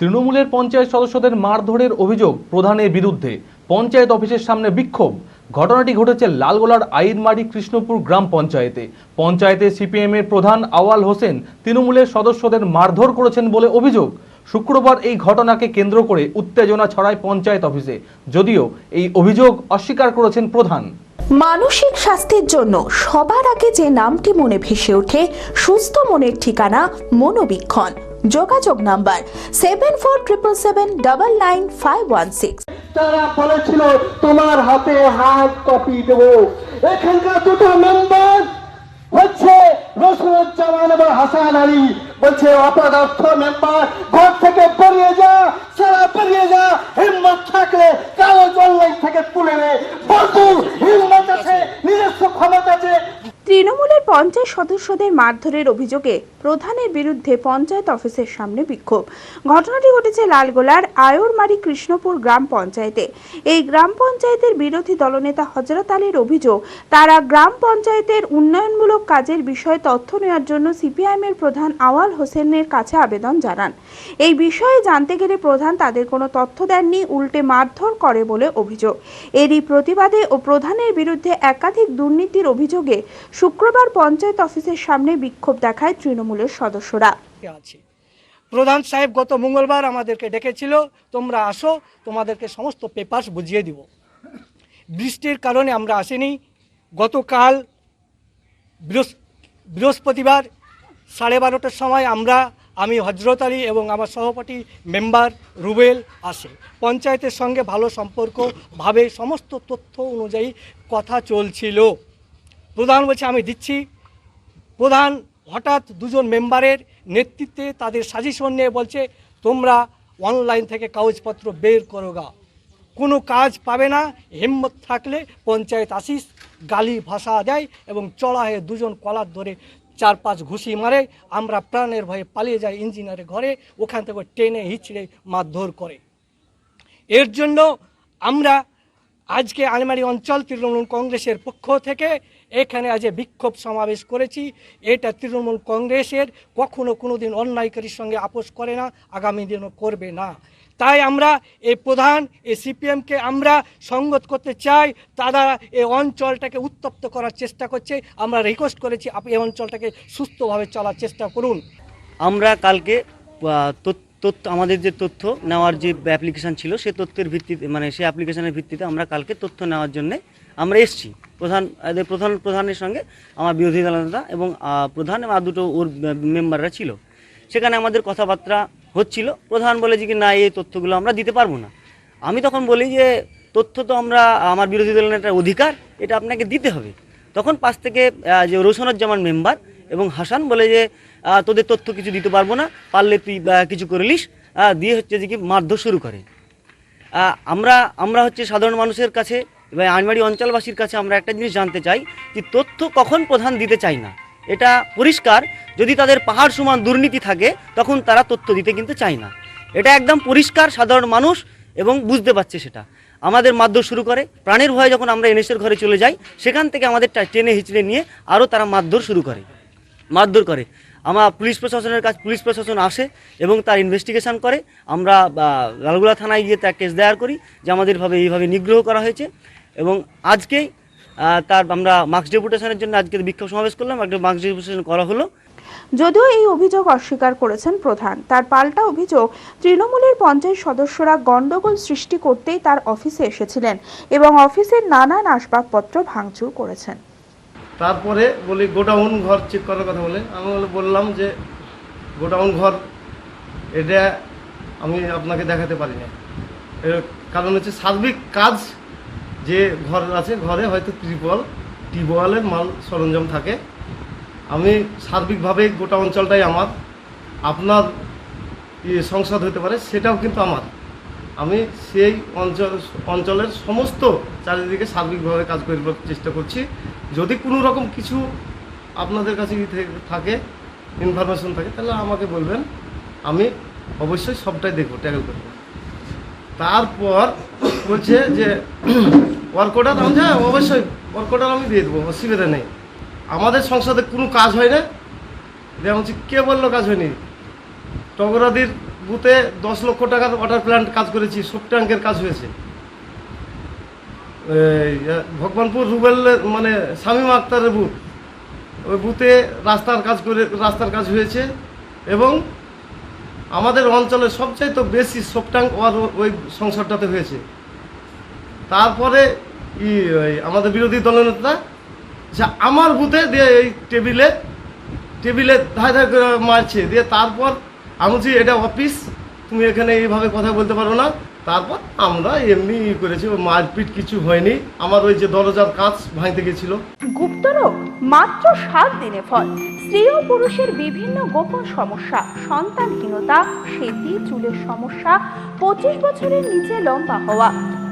তৃণমূলের পঞ্চায়েত সদস্যদের মারধরের অভিযোগ প্রধানের বিরুদ্ধে। পঞ্চায়েত অফিসের সামনে বিক্ষোভ। ঘটনাটি ঘটেছে লালগোলার আইনমারি কৃষ্ণপুর গ্রাম পঞ্চায়েতে। পঞ্চায়েতে সিপিএম এর প্রধান আওয়াল হোসেন তৃণমূলের সদস্যদের মারধর করেছেন বলে অভিযোগ। শুক্রবার এই ঘটনাকে কেন্দ্র করে উত্তেজনা ছড়ায় পঞ্চায়েত অফিসে। যদিও এই অভিযোগ অস্বীকার করেছেন প্রধান। মানসিক স্বাস্থ্যের জন্য সবার আগে যে নামটি মনে ভেসে ওঠে, সুস্থ মনের ঠিকানা মনোবীক্ষণ। যোগাযোগ number seven four triple seven double nine five one six. তারা বলেছিল, তোমার হাতে হার্ড কপি দেব। এখানকার দুটো মেম্বার হচ্ছে রসুলুজ্জামান এবং হাসান আলী। বলছে, অপদার্থ মেম্বার ঘর থেকে বেরিয়ে যা, সারা বেরিয়ে যা হিম্মত থাকলে কালো অনলাইন থেকে তুলে নে বলতু হিম্মত আছে নিজস্ব ক্ষমতা আছে তৃণমূলের পঞ্চায়েত সদস্যদের মারধরের অভিযোগে প্রধানের বিরুদ্ধে পঞ্চায়েত অফিসের সামনে বিক্ষোভ। ঘটনাটি ঘটেছে লালগোলার আয়রমারি কৃষ্ণপুর গ্রাম পঞ্চায়েতে। এই গ্রাম পঞ্চায়েতের বিরোধী দলনেতা হজরত আলীর অভিযোগ, তারা গ্রাম পঞ্চায়েতের উন্নয়নমূলক কাজের বিষয়ে তথ্য নেওয়ার জন্য সিপিআইএমের প্রধান আওয়াল হোসেনের কাছে আবেদন জানান। এই বিষয়ে জানতে গেলে প্রধান তাদের কোনো তথ্য দেননি, উল্টে মারধর করে বলে অভিযোগ। এরই প্রতিবাদে ও প্রধানের বিরুদ্ধে একাধিক দুর্নীতির অভিযোগে শুক্রবার পঞ্চায়েত অফিসের সামনে বিক্ষোভ দেখায় তৃণমূলের সদস্যরা। প্রধান সাহেব গত মঙ্গলবার আমাদেরকে ডেকেছিল, তোমরা আসো, তোমাদেরকে সমস্ত পেপার্স বুঝিয়ে দিব। বৃষ্টির কারণে আমরা আসিনি। গতকাল বৃহস্প- বৃহস্পতিবার সাড়ে বারোটার সময় আমরা, আমি হজরত আলী এবং আমার সহপাঠী মেম্বার রুবেল আসে। পঞ্চায়েতের সঙ্গে ভালো সম্পর্ক ভাবে সমস্ত তথ্য অনুযায়ী কথা চলছিল। প্রধান বলছে, আমি দিচ্ছি। প্রধান হঠাৎ দুজন মেম্বারের নেতৃত্বে তাদের সাজেশন নিয়ে বলছে, তোমরা অনলাইন থেকে কাগজপত্র বের করো গা। কোনো কাজ পাবে না, হিম্মত থাকলে পঞ্চায়েত আসিস গালি ভাষা দেয় এবং চড়া হয়ে দুজন কলার ধরে চার পাঁচ ঘুষি মারে। আমরা প্রাণের ভয়ে পালিয়ে যাই ইঞ্জিনিয়ারের ঘরে, ওখান থেকে টেনে হিচড়ে মারধর করে। এর জন্য আমরা আজকে আলমারি অঞ্চল তৃণমূল কংগ্রেসের পক্ষ থেকে এখানে আজ বিক্ষোভ সমাবেশ করেছি। এটা তৃণমূল কংগ্রেসের, কখনো কোনো দিন অন্যায়কারীর সঙ্গে আপোষ করে না, আগামী দিনও করবে না। তাই আমরা এই প্রধান, এই সিপিএমকে আমরা সঙ্গত করতে চাই। তারা এই অঞ্চলটাকে উত্তপ্ত করার চেষ্টা করছে। আমরা রিকোয়েস্ট করেছি আপনি এই অঞ্চলটাকে সুস্থভাবে চলার চেষ্টা করুন। আমরা কালকে তথ্য আমাদের যে তথ্য নেওয়ার যে অ্যাপ্লিকেশন ছিল, সে তথ্যের ভিত্তিতে মানে সেই অ্যাপ্লিকেশনের ভিত্তিতে আমরা কালকে তথ্য নেওয়ার জন্য আমরা এসেছি। প্রধান, এদের প্রধান, প্রধানের সঙ্গে আমার বিরোধী দলনেতা এবং প্রধান আর দুটো ওর মেম্বাররা ছিল। সেখানে আমাদের কথাবার্তা হচ্ছিল। প্রধান বলে যে কি, না, এই তথ্যগুলো আমরা দিতে পারব না। আমি তখন বলি যে, তথ্য তো আমরা, আমার বিরোধী দলনেতার অধিকার, এটা আপনাকে দিতে হবে। তখন পাশ থেকে যে রোশনুজ্জামান মেম্বার এবং হাসান বলে যে তোদের তথ্য কিছু দিতে পারব না, পারলে তুই কিছু করে নিস। দিয়ে হচ্ছে যে কি, মারধর শুরু করে। আমরা আমরা হচ্ছে সাধারণ মানুষের কাছে এবং আইনবাড়ি অঞ্চলবাসীর কাছে আমরা একটা জিনিস জানতে চাই যে তথ্য কখন প্রধান দিতে চাই না। এটা পরিষ্কার, যদি তাদের পাহাড় সমান দুর্নীতি থাকে, তখন তারা তথ্য দিতে কিন্তু চায় না। এটা একদম পরিষ্কার, সাধারণ মানুষ এবং বুঝতে পারছে সেটা। আমাদের মারধর শুরু করে, প্রাণের ভয়ে যখন আমরা এনএসের ঘরে চলে যাই, সেখান থেকে আমাদের টেনে হিচড়ে নিয়ে আরও তারা মারধর শুরু করে। মারধর করে। আমার পুলিশ প্রশাসনের কাছে পুলিশ প্রশাসন আসে এবং তার ইনভেস্টিগেশন করে। আমরা লালগোলা থানায় গিয়ে তার কেস দায়ের করি যে আমাদেরভাবে এইভাবে নিগ্রহ করা হয়েছে। এবং আজকেই তার আমরা মার্কস ডেপুটেশনের জন্য আজকে বিক্ষোভ সমাবেশ করলাম। একটা মার্কস ডেপুটেশন করা হলো। যদিও এই অভিযোগ অস্বীকার করেছেন প্রধান, তার পাল্টা অভিযোগ তৃণমূলের পঞ্চায়েত সদস্যরা গন্ডগোল সৃষ্টি করতেই তার অফিসে এসেছিলেন এবং অফিসের নানান আসবাবপত্র ভাঙচুর করেছেন। তারপরে বলি, গোডাউন ঘর চেক করার কথা বলে। আমি বলে- বললাম যে, গোডাউন ঘর, এটা আমি আপনাকে দেখাতে পারি না কারণ হচ্ছে সার্বিক কাজ যে ঘর আছে, ঘরে হয়তো ত্রিপল, টিউবওয়েলের মাল সরঞ্জাম থাকে। আমি সার্বিকভাবে গোটা অঞ্চলটাই আমার। আপনার সংসদ হতে পারে, সেটাও কিন্তু আমার। আমি সেই অঞ্চল, অঞ্চলের সমস্ত চারিদিকে সার্বিকভাবে কাজ করবার চেষ্টা করছি। যদি কোনো রকম কিছু আপনাদের কাছে থাকে ইনফরমেশন থাকে, তাহলে আমাকে বলবেন। আমি অবশ্যই সবটাই দেখব ট্যাকেল করব। তারপর বলছে যে ওয়ার্ক অর্ডার আমি হ্যাঁ অবশ্যই ওয়ার্ক অর্ডার আমি দিয়ে দেবো, অসুবিধা নেই। আমাদের সংসদে কোনো কাজ হয় না। আমি বলছি, কে বলল কাজ হয়নি? টগরাদির বুথে দশ লক্ষ টাকার ওয়াটার প্ল্যান্ট কাজ করেছি, সব ট্যাঙ্কের কাজ হয়েছে। ভগবানপুর রুবেল মানে শামীম আক্তারের বুথ। ওই বুথে রাস্তার কাজ করে, রাস্তার কাজ হয়েছে এবং আমাদের অঞ্চলে সবচাইতে বেশি ট্যাঙ্ক ওয়ার ওই সংসদটাতে হয়েছে। তারপরে ই আমাদের বিরোধী দলনেতা যে আমার বুথে দিয়ে এই টেবিলে টেবিলে ধায় ধায় করে মারছে। দিয়ে তারপর আমি এটা অফিস তুমি এখানে এইভাবে কথা বলতে পারো না। তারপর আমরা এমনি করেছি, মারপিট কিছু হয়নি। আমার ওই যে দরজার কাজ ভাঙতে গেছিল। গুপ্তরোগ মাত্র সাত দিনে ফল। স্ত্রী ও পুরুষের বিভিন্ন গোপন সমস্যা, সন্তানহীনতা, সেতি, চুলের সমস্যা, পঁচিশ বছরের নিচে লম্বা হওয়া